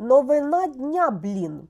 Новина дня, блін.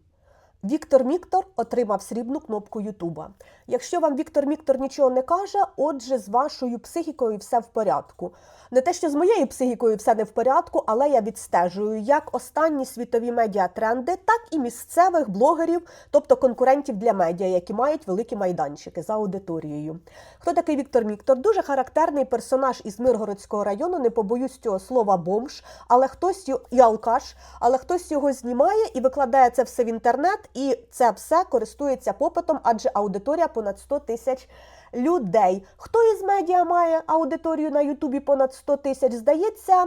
Віктор Міктор отримав срібну кнопку Ютуба. Якщо вам Віктор Міктор нічого не каже, отже, з вашою психікою все в порядку. Не те, що з моєю психікою все не в порядку, але я відстежую як останні світові медіатренди, так і місцевих блогерів, тобто конкурентів для медіа, які мають великі майданчики за аудиторією. Хто такий Віктор Міктор? Дуже характерний персонаж із Миргородського району. Не побоюсь цього слова бомж, але хтось і алкаш, але хтось його знімає і викладає це все в інтернет, і це все користується попитом, адже аудиторія понад 100 тисяч людей. Хто із медіа має аудиторію на Ютубі понад 100 тисяч? Здається.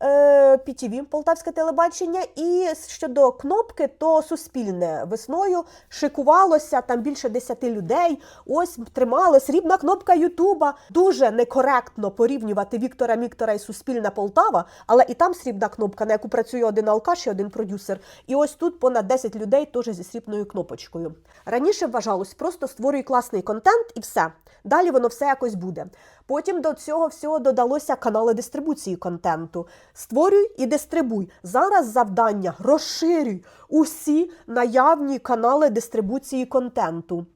Е, PTV, Полтавське телебачення, і щодо кнопки, то суспільне весною шикувалося там більше 10 людей. Ось тримали срібна кнопка Ютуба. Дуже некоректно порівнювати Віктора Міктора і Суспільна Полтава, але і там срібна кнопка, на яку працює один алкаш і один продюсер. І ось тут понад 10 людей теж зі срібною кнопочкою. Раніше вважалось, просто створюй класний контент і все. Далі воно все якось буде. Потім до цього всього додалося канали дистрибуції контенту. Створюй і дистрибуй. Зараз завдання розширюй усі наявні канали дистрибуції контенту.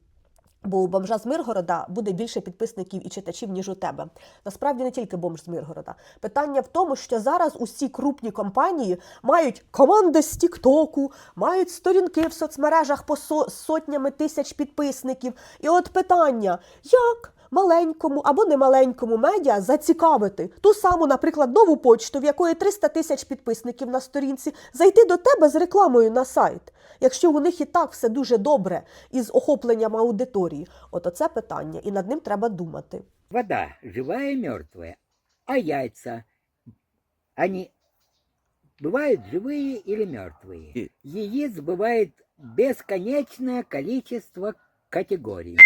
Бо у бомжа з Миргорода буде більше підписників і читачів, ніж у тебе. Насправді не тільки бомж з Миргорода. Питання в тому, що зараз усі крупні компанії мають команди з Тіктоку, мають сторінки в соцмережах по со- сотнями тисяч підписників. І от питання: як? Маленькому або немаленькому медіа зацікавити ту саму, наприклад, нову почту, в якої 300 тисяч підписників на сторінці, зайти до тебе з рекламою на сайт, якщо у них і так все дуже добре із охопленням аудиторії. От оце питання, і над ним треба думати. Вода живая и мертвая. А яйца, они бывают живые или мертвые? И- Яиц бывает бесконечное количество категорий.